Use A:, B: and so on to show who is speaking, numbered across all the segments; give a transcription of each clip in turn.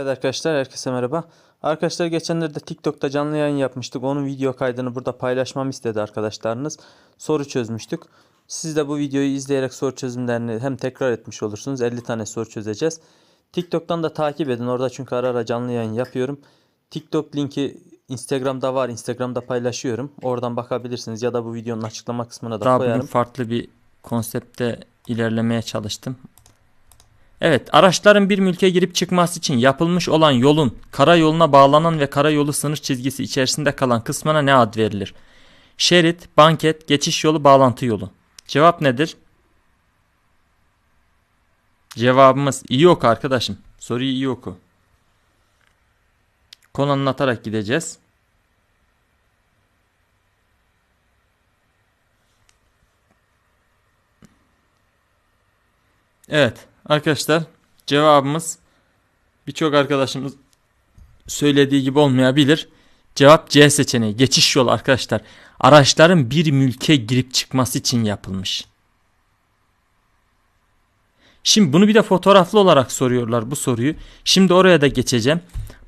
A: Evet arkadaşlar herkese merhaba. Arkadaşlar geçenlerde TikTok'ta canlı yayın yapmıştık. Onun video kaydını burada paylaşmamı istedi arkadaşlarınız. Soru çözmüştük. Siz de bu videoyu izleyerek soru çözümlerini hem tekrar etmiş olursunuz. 50 tane soru çözeceğiz. TikTok'tan da takip edin. Orada çünkü ara ara canlı yayın yapıyorum. TikTok linki Instagram'da var. Instagram'da paylaşıyorum. Oradan bakabilirsiniz ya da bu videonun açıklama kısmına da
B: Daha
A: koyarım.
B: farklı bir konsepte ilerlemeye çalıştım. Evet, araçların bir mülke girip çıkması için yapılmış olan yolun karayoluna bağlanan ve karayolu sınır çizgisi içerisinde kalan kısmına ne ad verilir? Şerit, banket, geçiş yolu, bağlantı yolu. Cevap nedir? Cevabımız iyi oku arkadaşım. Soruyu iyi oku. Konu anlatarak gideceğiz. Evet arkadaşlar cevabımız birçok arkadaşımız söylediği gibi olmayabilir. Cevap C seçeneği. Geçiş yolu arkadaşlar. Araçların bir mülke girip çıkması için yapılmış. Şimdi bunu bir de fotoğraflı olarak soruyorlar bu soruyu. Şimdi oraya da geçeceğim.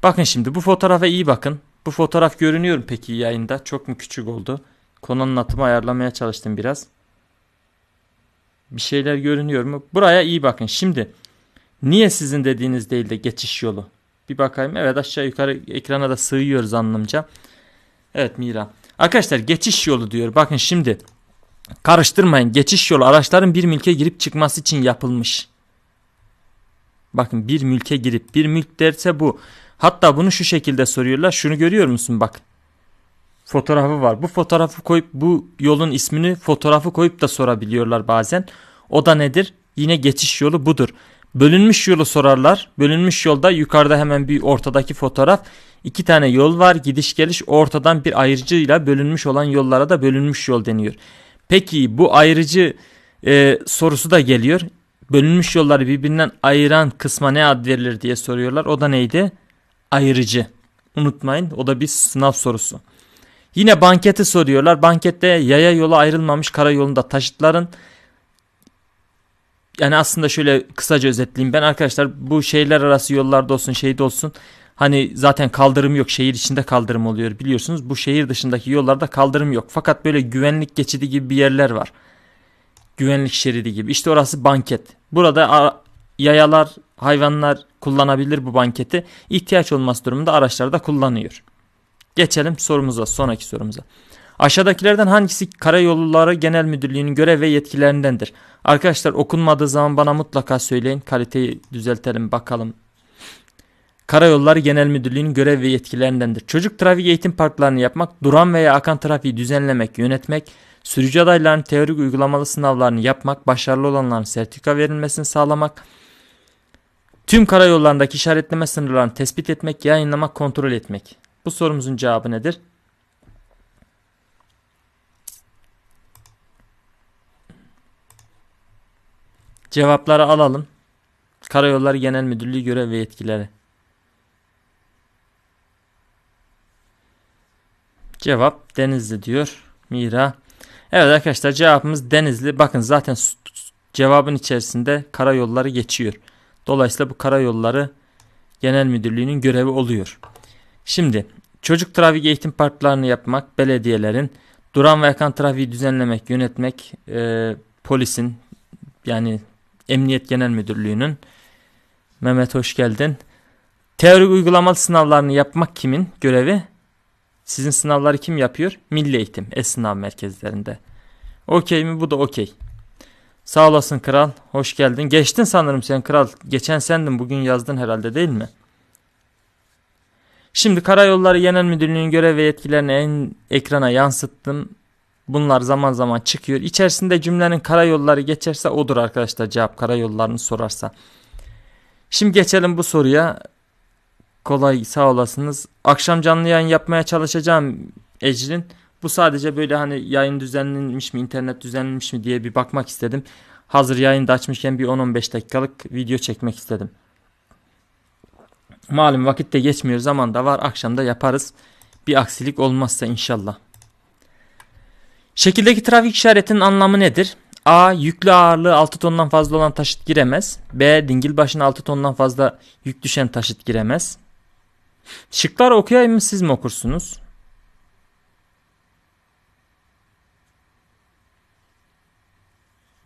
B: Bakın şimdi bu fotoğrafa iyi bakın. Bu fotoğraf görünüyor mu peki yayında? Çok mu küçük oldu? Konu anlatımı ayarlamaya çalıştım biraz. Bir şeyler görünüyor mu? Buraya iyi bakın. Şimdi niye sizin dediğiniz değil de geçiş yolu? Bir bakayım. Evet aşağı yukarı ekrana da sığıyoruz anlamca. Evet Mira. Arkadaşlar geçiş yolu diyor. Bakın şimdi karıştırmayın. Geçiş yolu araçların bir mülke girip çıkması için yapılmış. Bakın bir mülke girip bir mülk derse bu. Hatta bunu şu şekilde soruyorlar. Şunu görüyor musun bak. Fotoğrafı var. Bu fotoğrafı koyup bu yolun ismini fotoğrafı koyup da sorabiliyorlar bazen. O da nedir? Yine geçiş yolu budur. Bölünmüş yolu sorarlar. Bölünmüş yolda yukarıda hemen bir ortadaki fotoğraf. İki tane yol var. Gidiş geliş ortadan bir ayrıcıyla bölünmüş olan yollara da bölünmüş yol deniyor. Peki bu ayrıcı e, sorusu da geliyor. Bölünmüş yolları birbirinden ayıran kısma ne ad verilir diye soruyorlar. O da neydi? Ayrıcı. Unutmayın o da bir sınav sorusu. Yine banketi soruyorlar. Bankette yaya yola ayrılmamış karayolunda taşıtların. Yani aslında şöyle kısaca özetleyeyim. Ben arkadaşlar bu şehirler arası yollarda olsun şeyde olsun hani zaten kaldırım yok şehir içinde kaldırım oluyor biliyorsunuz. Bu şehir dışındaki yollarda kaldırım yok. Fakat böyle güvenlik geçidi gibi bir yerler var. Güvenlik şeridi gibi. İşte orası banket. Burada yayalar hayvanlar kullanabilir bu banketi. İhtiyaç olması durumunda araçlar da kullanıyor. Geçelim sorumuza, sonraki sorumuza. Aşağıdakilerden hangisi Karayolları Genel Müdürlüğü'nün görev ve yetkilerindendir? Arkadaşlar okunmadığı zaman bana mutlaka söyleyin. Kaliteyi düzeltelim bakalım. Karayolları Genel Müdürlüğü'nün görev ve yetkilerindendir. Çocuk trafik eğitim parklarını yapmak, duran veya akan trafiği düzenlemek, yönetmek, sürücü adaylarının teorik uygulamalı sınavlarını yapmak, başarılı olanların sertifika verilmesini sağlamak, tüm karayollarındaki işaretleme sınırlarını tespit etmek, yayınlamak, kontrol etmek. Bu sorumuzun cevabı nedir? Cevapları alalım. Karayolları Genel Müdürlüğü görev ve yetkileri. Cevap Denizli diyor Mira. Evet arkadaşlar cevabımız Denizli. Bakın zaten cevabın içerisinde karayolları geçiyor. Dolayısıyla bu karayolları Genel Müdürlüğü'nün görevi oluyor. Şimdi çocuk trafik eğitim parklarını yapmak, belediyelerin duran ve akan trafiği düzenlemek, yönetmek, e, polisin yani Emniyet Genel Müdürlüğü'nün Mehmet hoş geldin. Teorik uygulamalı sınavlarını yapmak kimin görevi? Sizin sınavları kim yapıyor? Milli Eğitim, e-sınav merkezlerinde. Okey mi? Bu da okey. Sağ olasın kral. Hoş geldin. Geçtin sanırım sen kral. Geçen sendin. Bugün yazdın herhalde değil mi? Şimdi Karayolları Genel Müdürlüğü'nün görev ve yetkilerini en ekrana yansıttım. Bunlar zaman zaman çıkıyor. İçerisinde cümlenin karayolları geçerse odur arkadaşlar cevap karayollarını sorarsa. Şimdi geçelim bu soruya. Kolay sağ olasınız. Akşam canlı yayın yapmaya çalışacağım Ecrin. Bu sadece böyle hani yayın düzenlenmiş mi, internet düzenlenmiş mi diye bir bakmak istedim. Hazır yayında açmışken bir 10-15 dakikalık video çekmek istedim. Malum vakit de geçmiyor zaman da var akşamda yaparız. Bir aksilik olmazsa inşallah. Şekildeki trafik işaretinin anlamı nedir? A. Yüklü ağırlığı 6 tondan fazla olan taşıt giremez. B. Dingil başına 6 tondan fazla yük düşen taşıt giremez. Şıklar okuyayım mı siz mi okursunuz?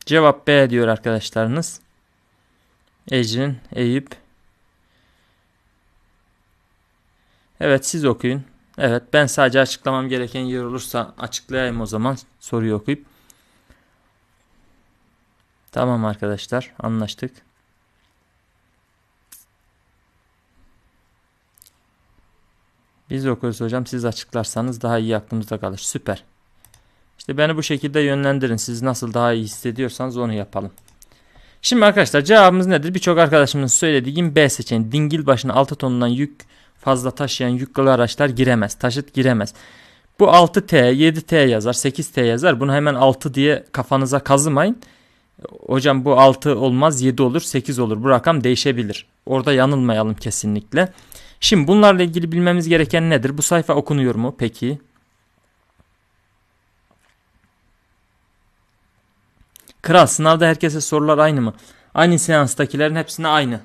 B: Cevap B diyor arkadaşlarınız. Ecrin, Eyüp. Evet siz okuyun. Evet ben sadece açıklamam gereken yer olursa açıklayayım o zaman soruyu okuyup. Tamam arkadaşlar anlaştık. Biz okuruz hocam siz açıklarsanız daha iyi aklımızda kalır. Süper. İşte beni bu şekilde yönlendirin. Siz nasıl daha iyi hissediyorsanız onu yapalım. Şimdi arkadaşlar cevabımız nedir? Birçok arkadaşımızın söylediği gibi B seçeneği. Dingil başına 6 tonundan yük fazla taşıyan yüklü araçlar giremez. Taşıt giremez. Bu 6T, 7T yazar, 8T yazar. Bunu hemen 6 diye kafanıza kazımayın. Hocam bu 6 olmaz 7 olur 8 olur. Bu rakam değişebilir. Orada yanılmayalım kesinlikle. Şimdi bunlarla ilgili bilmemiz gereken nedir? Bu sayfa okunuyor mu? Peki. Kral sınavda herkese sorular aynı mı? Aynı seanstakilerin hepsine aynı.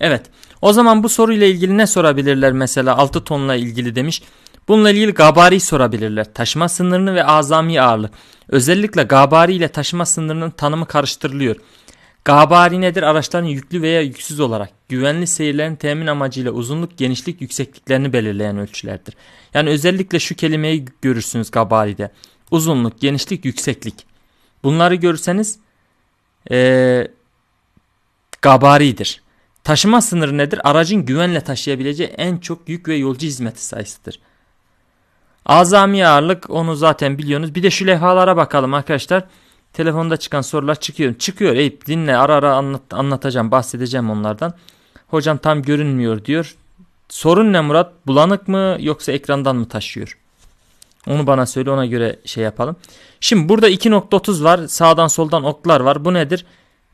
B: Evet. O zaman bu soruyla ilgili ne sorabilirler mesela 6 tonla ilgili demiş. Bununla ilgili gabari sorabilirler. Taşıma sınırını ve azami ağırlık. Özellikle gabari ile taşıma sınırının tanımı karıştırılıyor. Gabari nedir? Araçların yüklü veya yüksüz olarak güvenli seyirlerin temin amacıyla uzunluk, genişlik, yüksekliklerini belirleyen ölçülerdir. Yani özellikle şu kelimeyi görürsünüz gabaride. Uzunluk, genişlik, yükseklik. Bunları görürseniz ee, gabaridir. Taşıma sınırı nedir? Aracın güvenle taşıyabileceği en çok yük ve yolcu hizmeti sayısıdır. Azami ağırlık onu zaten biliyorsunuz. Bir de şu levhalara bakalım arkadaşlar. Telefonda çıkan sorular çıkıyor. Çıkıyor Eyüp dinle ara ara anlat, anlatacağım bahsedeceğim onlardan. Hocam tam görünmüyor diyor. Sorun ne Murat? Bulanık mı yoksa ekrandan mı taşıyor? Onu bana söyle ona göre şey yapalım. Şimdi burada 2.30 var. Sağdan soldan oklar var. Bu nedir?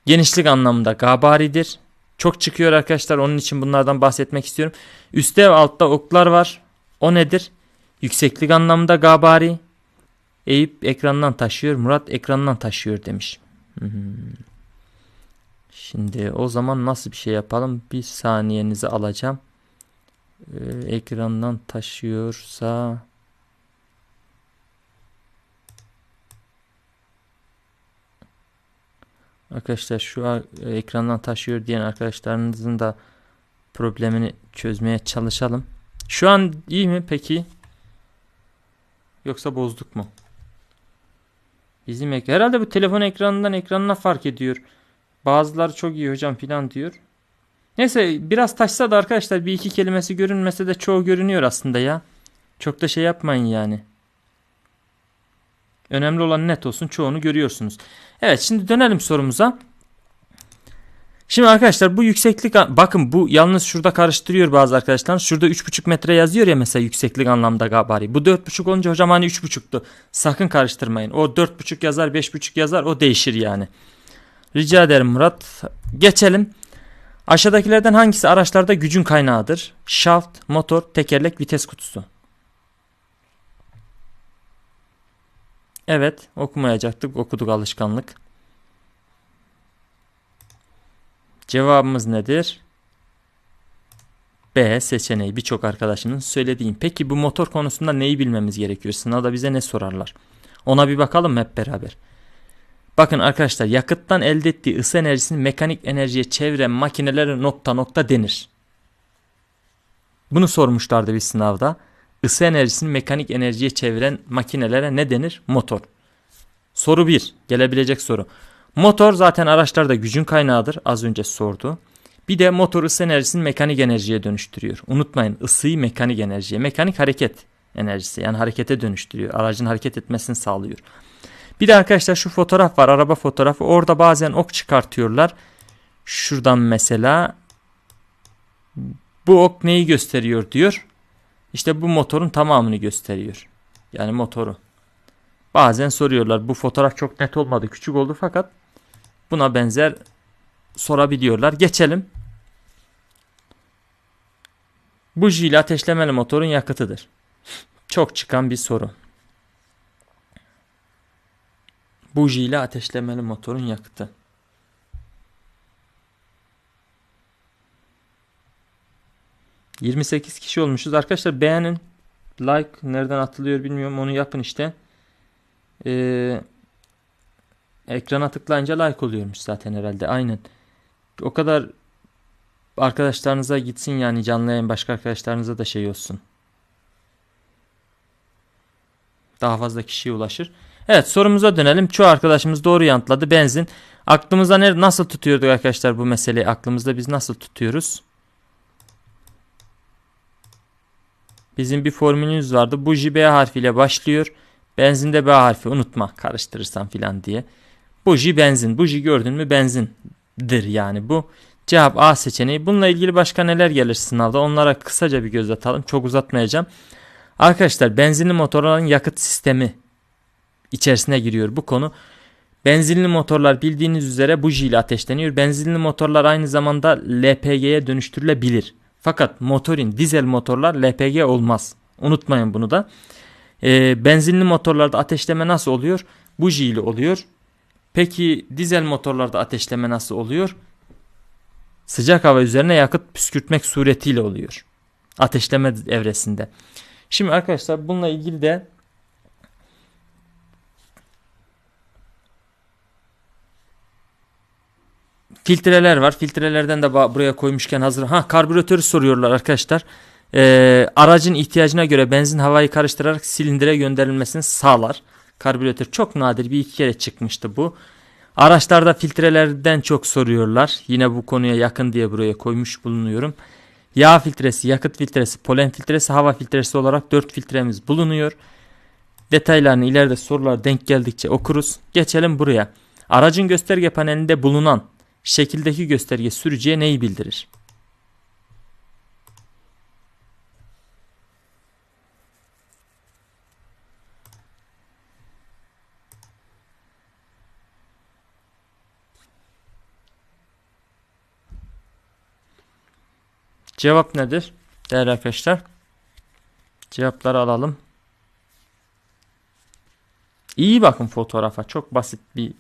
B: Genişlik anlamında gabaridir. Çok çıkıyor arkadaşlar. Onun için bunlardan bahsetmek istiyorum. Üstte ve altta oklar var. O nedir? Yükseklik anlamında gabari. Eyüp ekrandan taşıyor. Murat ekrandan taşıyor demiş. Şimdi o zaman nasıl bir şey yapalım? Bir saniyenizi alacağım. Ee, ekrandan taşıyorsa Arkadaşlar şu an ekrandan taşıyor diyen arkadaşlarınızın da problemini çözmeye çalışalım. Şu an iyi mi peki? Yoksa bozduk mu? Bizim ek herhalde bu telefon ekranından ekranına fark ediyor. Bazıları çok iyi hocam filan diyor. Neyse biraz taşsa da arkadaşlar bir iki kelimesi görünmese de çoğu görünüyor aslında ya. Çok da şey yapmayın yani. Önemli olan net olsun çoğunu görüyorsunuz. Evet şimdi dönelim sorumuza. Şimdi arkadaşlar bu yükseklik bakın bu yalnız şurada karıştırıyor bazı arkadaşlar. Şurada 3,5 metre yazıyor ya mesela yükseklik anlamda gabari. Bu 4,5 olunca hocam hani 3,5'tu. Sakın karıştırmayın. O 4,5 yazar 5,5 yazar o değişir yani. Rica ederim Murat. Geçelim. Aşağıdakilerden hangisi araçlarda gücün kaynağıdır? Şaft, motor, tekerlek, vites kutusu. Evet okumayacaktık okuduk alışkanlık. Cevabımız nedir? B seçeneği birçok arkadaşının söylediğim. Peki bu motor konusunda neyi bilmemiz gerekiyor? Sınavda bize ne sorarlar? Ona bir bakalım hep beraber. Bakın arkadaşlar yakıttan elde ettiği ısı enerjisini mekanik enerjiye çeviren makinelere nokta nokta denir. Bunu sormuşlardı bir sınavda. Isı enerjisini mekanik enerjiye çeviren makinelere ne denir? Motor. Soru 1. Gelebilecek soru. Motor zaten araçlarda gücün kaynağıdır. Az önce sordu. Bir de motor ısı enerjisini mekanik enerjiye dönüştürüyor. Unutmayın ısıyı mekanik enerjiye. Mekanik hareket enerjisi yani harekete dönüştürüyor. Aracın hareket etmesini sağlıyor. Bir de arkadaşlar şu fotoğraf var. Araba fotoğrafı. Orada bazen ok çıkartıyorlar. Şuradan mesela bu ok neyi gösteriyor diyor. İşte bu motorun tamamını gösteriyor. Yani motoru. Bazen soruyorlar. Bu fotoğraf çok net olmadı. Küçük oldu fakat buna benzer sorabiliyorlar. Geçelim. Buji ile ateşlemeli motorun yakıtıdır. Çok çıkan bir soru. Buji ile ateşlemeli motorun yakıtı. ...28 kişi olmuşuz. Arkadaşlar beğenin. Like nereden atılıyor bilmiyorum. Onu yapın işte. Ee, ekrana tıklayınca like oluyormuş zaten herhalde. Aynen. O kadar arkadaşlarınıza gitsin yani canlı yayın başka arkadaşlarınıza da şey olsun. Daha fazla kişiye ulaşır. Evet sorumuza dönelim. Çoğu arkadaşımız doğru yanıtladı. Benzin. Aklımızda ne, nasıl tutuyorduk arkadaşlar bu meseleyi? Aklımızda biz nasıl tutuyoruz? Bizim bir formülümüz vardı. Buji B harfiyle başlıyor. Benzinde B harfi unutma karıştırırsan filan diye. Buji benzin. Buji gördün mü benzindir yani bu. Cevap A seçeneği. Bununla ilgili başka neler gelir sınavda? Onlara kısaca bir göz atalım. Çok uzatmayacağım. Arkadaşlar benzinli motorların yakıt sistemi içerisine giriyor bu konu. Benzinli motorlar bildiğiniz üzere buji ile ateşleniyor. Benzinli motorlar aynı zamanda LPG'ye dönüştürülebilir. Fakat motorin dizel motorlar LPG olmaz. Unutmayın bunu da. Ee, benzinli motorlarda ateşleme nasıl oluyor? Buji ile oluyor. Peki dizel motorlarda ateşleme nasıl oluyor? Sıcak hava üzerine yakıt püskürtmek suretiyle oluyor. Ateşleme evresinde. Şimdi arkadaşlar bununla ilgili de filtreler var. Filtrelerden de buraya koymuşken hazır. Ha karbüratörü soruyorlar arkadaşlar. Ee, aracın ihtiyacına göre benzin havayı karıştırarak silindire gönderilmesini sağlar. Karbüratör çok nadir bir iki kere çıkmıştı bu. Araçlarda filtrelerden çok soruyorlar. Yine bu konuya yakın diye buraya koymuş bulunuyorum. Yağ filtresi, yakıt filtresi, polen filtresi, hava filtresi olarak 4 filtremiz bulunuyor. Detaylarını ileride sorular denk geldikçe okuruz. Geçelim buraya. Aracın gösterge panelinde bulunan şekildeki gösterge sürücüye neyi bildirir? Cevap nedir? Değerli arkadaşlar. Cevapları alalım. İyi bakın fotoğrafa. Çok basit bir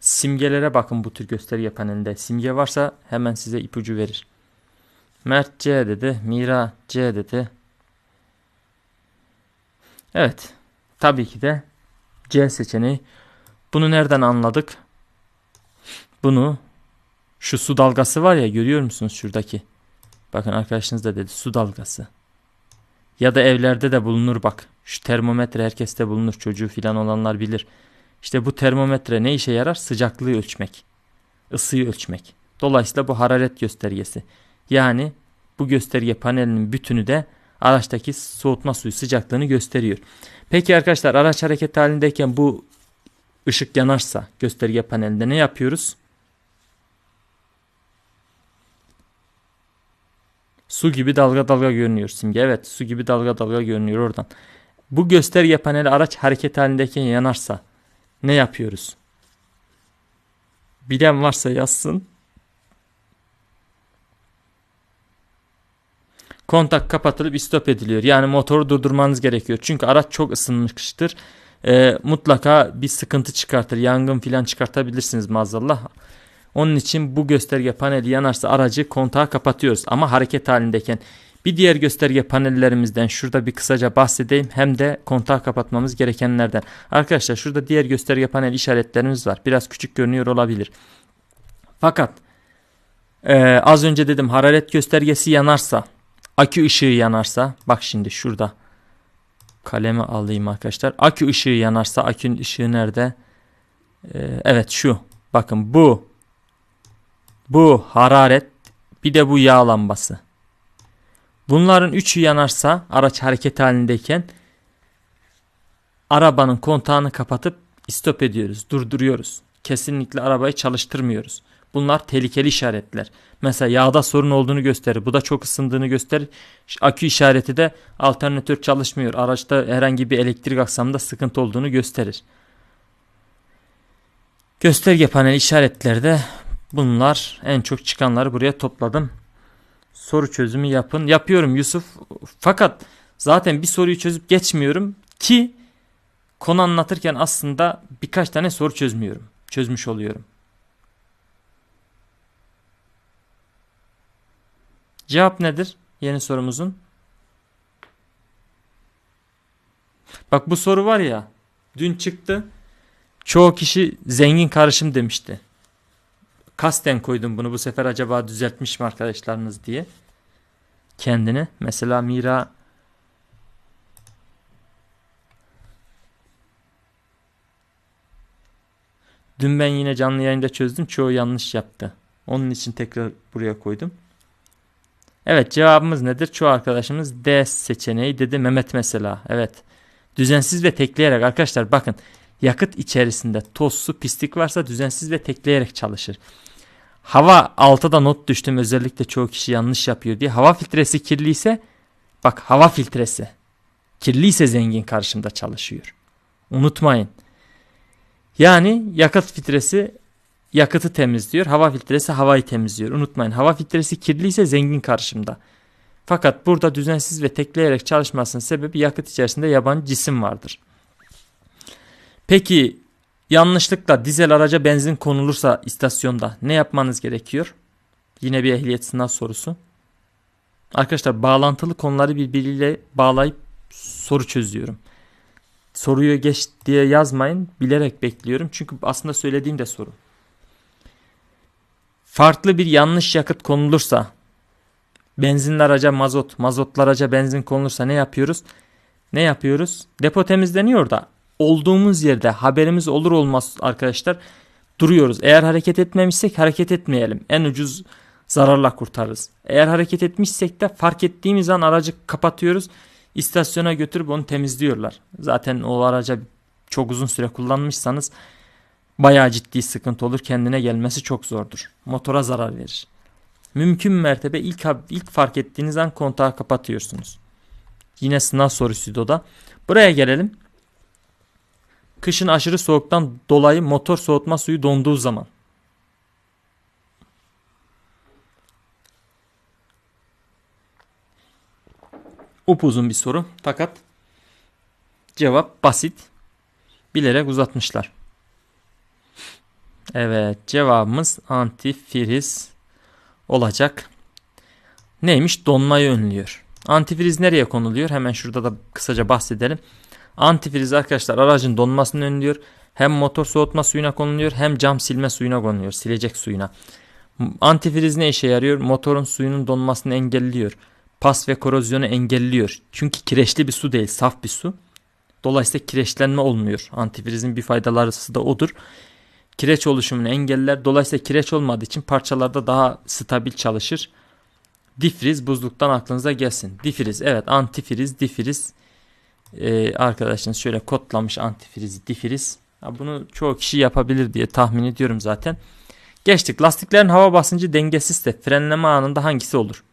B: simgelere bakın bu tür gösterge panelinde. Simge varsa hemen size ipucu verir. Mert C dedi. Mira C dedi. Evet. Tabii ki de C seçeneği. Bunu nereden anladık? Bunu şu su dalgası var ya görüyor musunuz şuradaki? Bakın arkadaşınız da dedi su dalgası. Ya da evlerde de bulunur bak. Şu termometre herkeste bulunur. Çocuğu filan olanlar bilir. İşte bu termometre ne işe yarar? Sıcaklığı ölçmek. ısıyı ölçmek. Dolayısıyla bu hararet göstergesi. Yani bu gösterge panelinin bütünü de araçtaki soğutma suyu sıcaklığını gösteriyor. Peki arkadaşlar araç hareket halindeyken bu ışık yanarsa gösterge panelinde ne yapıyoruz? Su gibi dalga dalga görünüyor simge. Evet su gibi dalga dalga görünüyor oradan. Bu gösterge paneli araç hareket halindeyken yanarsa ne yapıyoruz? Bilen varsa yazsın. Kontak kapatılıp istop ediliyor. Yani motoru durdurmanız gerekiyor. Çünkü araç çok ısınmıştır. Ee, mutlaka bir sıkıntı çıkartır. Yangın filan çıkartabilirsiniz maazallah. Onun için bu gösterge paneli yanarsa aracı kontağı kapatıyoruz ama hareket halindeyken. Bir diğer gösterge panellerimizden şurada bir kısaca bahsedeyim hem de kontağı kapatmamız gerekenlerden. Arkadaşlar şurada diğer gösterge panel işaretlerimiz var. Biraz küçük görünüyor olabilir. Fakat e, az önce dedim hararet göstergesi yanarsa, akü ışığı yanarsa bak şimdi şurada kalemi alayım arkadaşlar. Akü ışığı yanarsa akünün ışığı nerede? E, evet şu bakın bu bu hararet bir de bu yağ lambası. Bunların üçü yanarsa araç hareket halindeyken arabanın kontağını kapatıp stop ediyoruz, durduruyoruz. Kesinlikle arabayı çalıştırmıyoruz. Bunlar tehlikeli işaretler. Mesela yağda sorun olduğunu gösterir. Bu da çok ısındığını gösterir. Akü işareti de alternatör çalışmıyor. Araçta herhangi bir elektrik aksamında sıkıntı olduğunu gösterir. Gösterge panel işaretlerde Bunlar en çok çıkanları buraya topladım. Soru çözümü yapın. Yapıyorum Yusuf. Fakat Zaten bir soruyu çözüp geçmiyorum ki konu anlatırken aslında birkaç tane soru çözmüyorum. Çözmüş oluyorum. Cevap nedir? Yeni sorumuzun. Bak bu soru var ya dün çıktı. Çoğu kişi zengin karışım demişti. Kasten koydum bunu bu sefer acaba düzeltmiş mi arkadaşlarınız diye. Kendini. Mesela Mira Dün ben yine canlı yayında çözdüm. Çoğu yanlış yaptı. Onun için tekrar buraya koydum. Evet cevabımız nedir? Çoğu arkadaşımız D seçeneği dedi. Mehmet mesela. Evet. Düzensiz ve tekleyerek arkadaşlar bakın yakıt içerisinde toz, su, pislik varsa düzensiz ve tekleyerek çalışır. Hava altta da not düştüm özellikle çoğu kişi yanlış yapıyor diye. Hava filtresi kirliyse bak hava filtresi kirliyse zengin karşımda çalışıyor. Unutmayın. Yani yakıt filtresi yakıtı temizliyor. Hava filtresi havayı temizliyor. Unutmayın hava filtresi kirliyse zengin karşımda. Fakat burada düzensiz ve tekleyerek çalışmasının sebebi yakıt içerisinde yabancı cisim vardır. Peki yanlışlıkla dizel araca benzin konulursa istasyonda ne yapmanız gerekiyor? Yine bir ehliyet sınav sorusu. Arkadaşlar bağlantılı konuları birbiriyle bağlayıp soru çözüyorum. Soruyu geç diye yazmayın. Bilerek bekliyorum. Çünkü aslında söylediğim de soru. Farklı bir yanlış yakıt konulursa benzinli araca mazot, mazotlu araca benzin konulursa ne yapıyoruz? Ne yapıyoruz? Depo temizleniyor da olduğumuz yerde haberimiz olur olmaz arkadaşlar duruyoruz. Eğer hareket etmemişsek hareket etmeyelim. En ucuz zararla kurtarırız. Eğer hareket etmişsek de fark ettiğimiz an aracı kapatıyoruz. İstasyona götürüp onu temizliyorlar. Zaten o araca çok uzun süre kullanmışsanız bayağı ciddi sıkıntı olur. Kendine gelmesi çok zordur. Motora zarar verir. Mümkün mertebe ilk, ilk fark ettiğiniz an kontağı kapatıyorsunuz. Yine sınav sorusuydu o da. Buraya gelelim. Kışın aşırı soğuktan dolayı motor soğutma suyu donduğu zaman. Upuzun bir soru fakat cevap basit. Bilerek uzatmışlar. Evet cevabımız antifriz olacak. Neymiş? Donmayı önlüyor. Antifriz nereye konuluyor? Hemen şurada da kısaca bahsedelim. Antifriz arkadaşlar aracın donmasını önlüyor. Hem motor soğutma suyuna konuluyor hem cam silme suyuna konuluyor. Silecek suyuna. Antifriz ne işe yarıyor? Motorun suyunun donmasını engelliyor. Pas ve korozyonu engelliyor. Çünkü kireçli bir su değil, saf bir su. Dolayısıyla kireçlenme olmuyor. Antifrizin bir faydaları da odur. Kireç oluşumunu engeller. Dolayısıyla kireç olmadığı için parçalarda daha stabil çalışır. Difriz buzluktan aklınıza gelsin. Difriz evet antifriz, difriz. Ee, arkadaşınız şöyle kodlamış antifriz, difriz. Ya bunu çoğu kişi yapabilir diye tahmin ediyorum zaten. Geçtik. Lastiklerin hava basıncı dengesizse frenleme anında hangisi olur?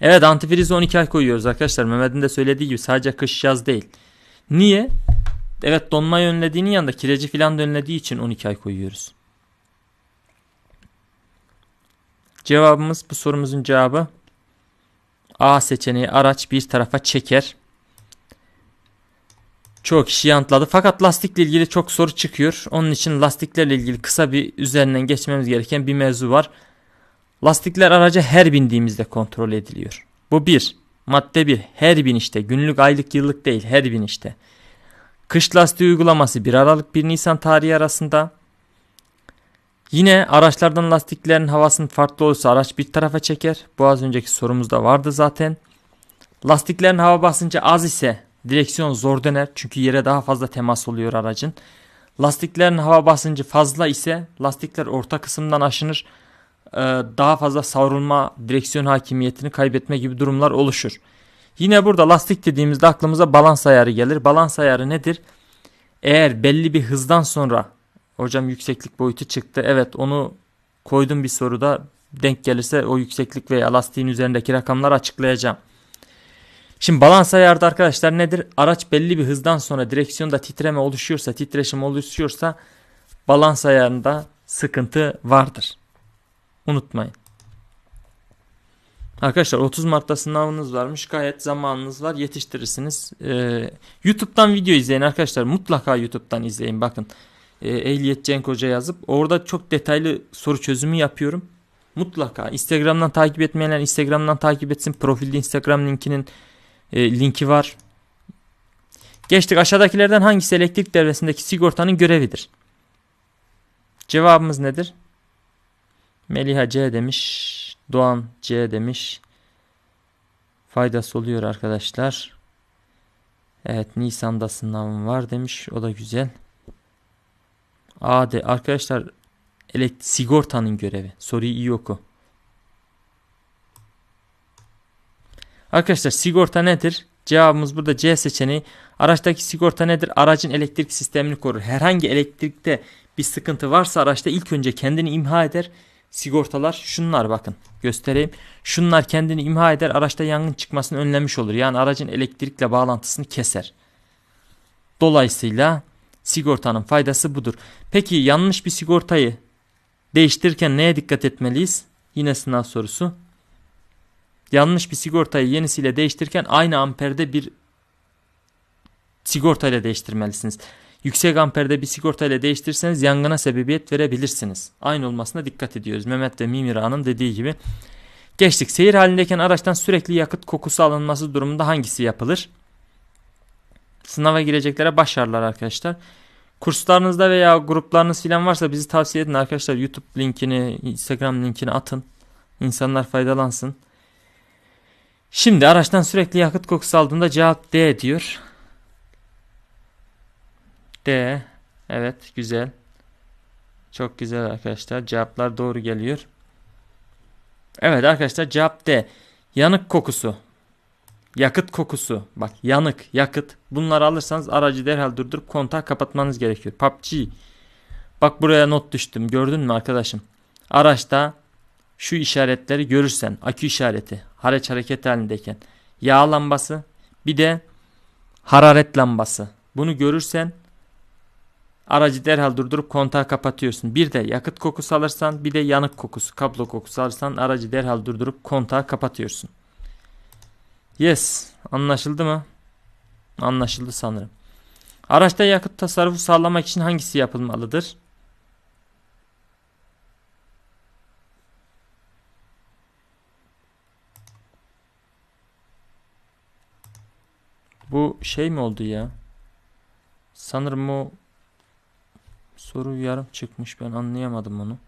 B: Evet antifrizi 12 ay koyuyoruz arkadaşlar. Mehmet'in de söylediği gibi sadece kış yaz değil. Niye? Evet donmayı önlediğinin yanında kireci filan da önlediği için 12 ay koyuyoruz. Cevabımız bu sorumuzun cevabı A seçeneği araç bir tarafa çeker. Çoğu kişi yanıtladı. Fakat lastikle ilgili çok soru çıkıyor. Onun için lastiklerle ilgili kısa bir üzerinden geçmemiz gereken bir mevzu var. Lastikler araca her bindiğimizde kontrol ediliyor. Bu bir. Madde bir. Her binişte. Günlük, aylık, yıllık değil. Her binişte. Kış lastiği uygulaması 1 Aralık 1 Nisan tarihi arasında. Yine araçlardan lastiklerin havasının farklı olursa araç bir tarafa çeker. Bu az önceki sorumuzda vardı zaten. Lastiklerin hava basıncı az ise direksiyon zor döner. Çünkü yere daha fazla temas oluyor aracın. Lastiklerin hava basıncı fazla ise lastikler orta kısımdan aşınır. Ee, daha fazla savrulma, direksiyon hakimiyetini kaybetme gibi durumlar oluşur. Yine burada lastik dediğimizde aklımıza balans ayarı gelir. Balans ayarı nedir? Eğer belli bir hızdan sonra hocam yükseklik boyutu çıktı. Evet onu koydum bir soruda denk gelirse o yükseklik veya lastiğin üzerindeki rakamları açıklayacağım. Şimdi balans ayarda arkadaşlar nedir? Araç belli bir hızdan sonra direksiyonda titreme oluşuyorsa, titreşim oluşuyorsa balans ayarında sıkıntı vardır. Unutmayın. Arkadaşlar 30 Mart'ta sınavınız varmış. Gayet zamanınız var. Yetiştirirsiniz. Ee, YouTube'dan video izleyin arkadaşlar. Mutlaka YouTube'dan izleyin. Bakın. Ee, Ehliyet Cenk Hoca yazıp orada çok detaylı soru çözümü yapıyorum. Mutlaka. Instagram'dan takip etmeyenler Instagram'dan takip etsin. Profilde Instagram linkinin e, linki var. Geçtik aşağıdakilerden hangisi elektrik devresindeki sigortanın görevidir? Cevabımız nedir? Meliha C demiş. Doğan C demiş. Faydası oluyor arkadaşlar. Evet Nisan'da sınavım var demiş. O da güzel. A de arkadaşlar elekt sigortanın görevi. Soruyu iyi oku. Arkadaşlar sigorta nedir? Cevabımız burada C seçeneği. Araçtaki sigorta nedir? Aracın elektrik sistemini korur. Herhangi elektrikte bir sıkıntı varsa araçta ilk önce kendini imha eder. Sigortalar şunlar bakın göstereyim. Şunlar kendini imha eder araçta yangın çıkmasını önlemiş olur. Yani aracın elektrikle bağlantısını keser. Dolayısıyla sigortanın faydası budur. Peki yanlış bir sigortayı değiştirirken neye dikkat etmeliyiz? Yine sınav sorusu. Yanlış bir sigortayı yenisiyle değiştirirken aynı amperde bir sigortayla değiştirmelisiniz. Yüksek amperde bir sigorta ile değiştirirseniz yangına sebebiyet verebilirsiniz. Aynı olmasına dikkat ediyoruz. Mehmet ve Mimira'nın dediği gibi. Geçtik. Seyir halindeyken araçtan sürekli yakıt kokusu alınması durumunda hangisi yapılır? Sınava gireceklere başarılar arkadaşlar. Kurslarınızda veya gruplarınız falan varsa bizi tavsiye edin arkadaşlar. YouTube linkini, Instagram linkini atın. İnsanlar faydalansın. Şimdi araçtan sürekli yakıt kokusu aldığında cevap D diyor. D. Evet güzel. Çok güzel arkadaşlar. Cevaplar doğru geliyor. Evet arkadaşlar cevap D. Yanık kokusu. Yakıt kokusu. Bak yanık, yakıt. Bunları alırsanız aracı derhal durdurup kontağı kapatmanız gerekiyor. PUBG. Bak buraya not düştüm. Gördün mü arkadaşım? Araçta şu işaretleri görürsen. Akü işareti. Haraç hareket halindeyken. Yağ lambası. Bir de hararet lambası. Bunu görürsen Aracı derhal durdurup kontağı kapatıyorsun. Bir de yakıt kokusu alırsan bir de yanık kokusu, kablo kokusu alırsan aracı derhal durdurup kontağı kapatıyorsun. Yes. Anlaşıldı mı? Anlaşıldı sanırım. Araçta yakıt tasarrufu sağlamak için hangisi yapılmalıdır? Bu şey mi oldu ya? Sanırım o Soru yarım çıkmış ben anlayamadım onu.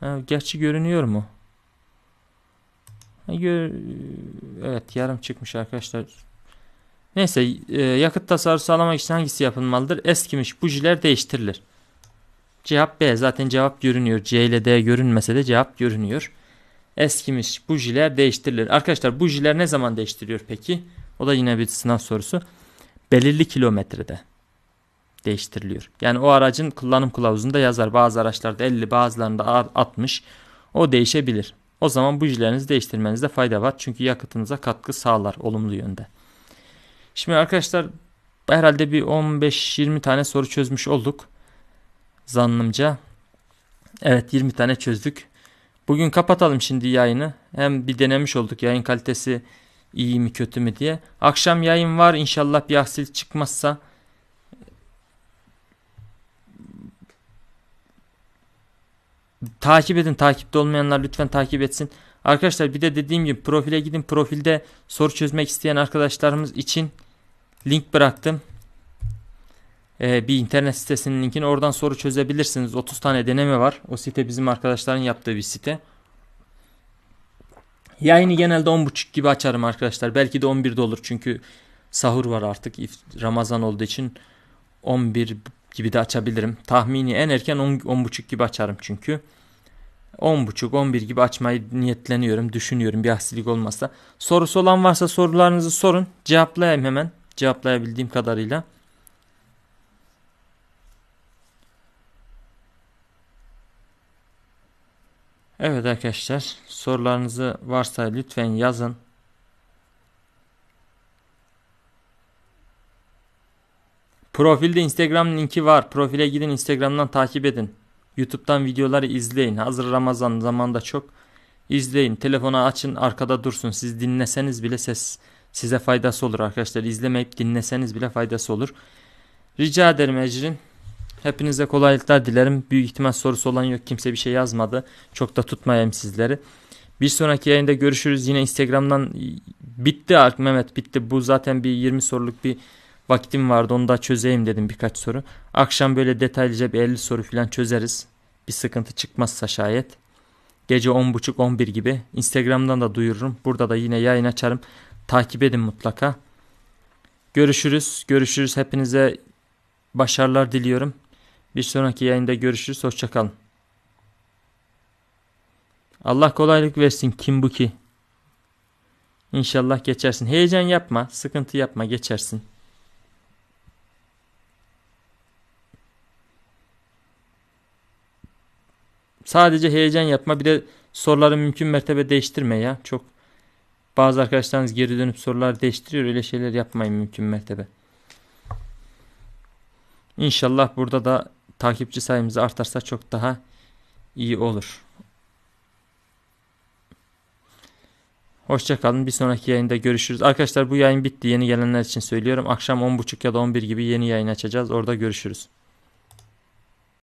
B: Ha, gerçi görünüyor mu? Evet yarım çıkmış arkadaşlar. Neyse e, yakıt tasarrufu sağlamak için hangisi yapılmalıdır? Eskimiş bujiler değiştirilir. Cevap B. Zaten cevap görünüyor. C ile D görünmese de cevap görünüyor. Eskimiş bujiler değiştirilir. Arkadaşlar bujiler ne zaman değiştiriyor peki? O da yine bir sınav sorusu. Belirli kilometrede değiştiriliyor. Yani o aracın kullanım kılavuzunda yazar. Bazı araçlarda 50 bazılarında 60. O değişebilir. O zaman bujilerinizi değiştirmenizde fayda var. Çünkü yakıtınıza katkı sağlar olumlu yönde. Şimdi arkadaşlar herhalde bir 15-20 tane soru çözmüş olduk. Zannımca. Evet 20 tane çözdük. Bugün kapatalım şimdi yayını. Hem bir denemiş olduk yayın kalitesi iyi mi kötü mü diye. Akşam yayın var inşallah bir aksilik çıkmazsa. Takip edin. Takipte olmayanlar lütfen takip etsin. Arkadaşlar bir de dediğim gibi profile gidin. Profilde soru çözmek isteyen arkadaşlarımız için link bıraktım. Ee, bir internet sitesinin linkini oradan soru çözebilirsiniz. 30 tane deneme var. O site bizim arkadaşların yaptığı bir site. Yayını genelde 10.30 gibi açarım arkadaşlar. Belki de 11'de olur çünkü sahur var artık. Ramazan olduğu için 11 gibi de açabilirim. Tahmini en erken 10, 10.30 gibi açarım çünkü. 10.30 11 gibi açmayı niyetleniyorum, düşünüyorum bir aksilik olmazsa. Sorusu olan varsa sorularınızı sorun. Cevaplayayım hemen. Cevaplayabildiğim kadarıyla. Evet arkadaşlar sorularınızı varsa lütfen yazın. Profilde Instagram linki var. Profile gidin Instagram'dan takip edin. YouTube'dan videoları izleyin. Hazır Ramazan zamanda çok İzleyin. Telefonu açın arkada dursun. Siz dinleseniz bile ses size faydası olur arkadaşlar. İzlemeyip dinleseniz bile faydası olur. Rica ederim Ecrin. Hepinize kolaylıklar dilerim. Büyük ihtimal sorusu olan yok. Kimse bir şey yazmadı. Çok da tutmayayım sizleri. Bir sonraki yayında görüşürüz. Yine Instagram'dan bitti artık Mehmet bitti. Bu zaten bir 20 soruluk bir vaktim vardı. Onu da çözeyim dedim birkaç soru. Akşam böyle detaylıca bir 50 soru falan çözeriz. Bir sıkıntı çıkmazsa şayet. Gece 10.30-11 gibi. Instagram'dan da duyururum. Burada da yine yayın açarım. Takip edin mutlaka. Görüşürüz. Görüşürüz. Hepinize başarılar diliyorum. Bir sonraki yayında görüşürüz. Hoşçakalın. Allah kolaylık versin. Kim bu ki? İnşallah geçersin. Heyecan yapma. Sıkıntı yapma. Geçersin. Sadece heyecan yapma. Bir de soruları mümkün mertebe değiştirme ya. Çok bazı arkadaşlarınız geri dönüp soruları değiştiriyor. Öyle şeyler yapmayın mümkün mertebe. İnşallah burada da takipçi sayımız artarsa çok daha iyi olur. Hoşçakalın. Bir sonraki yayında görüşürüz. Arkadaşlar bu yayın bitti. Yeni gelenler için söylüyorum. Akşam 10.30 ya da 11 gibi yeni yayın açacağız. Orada görüşürüz.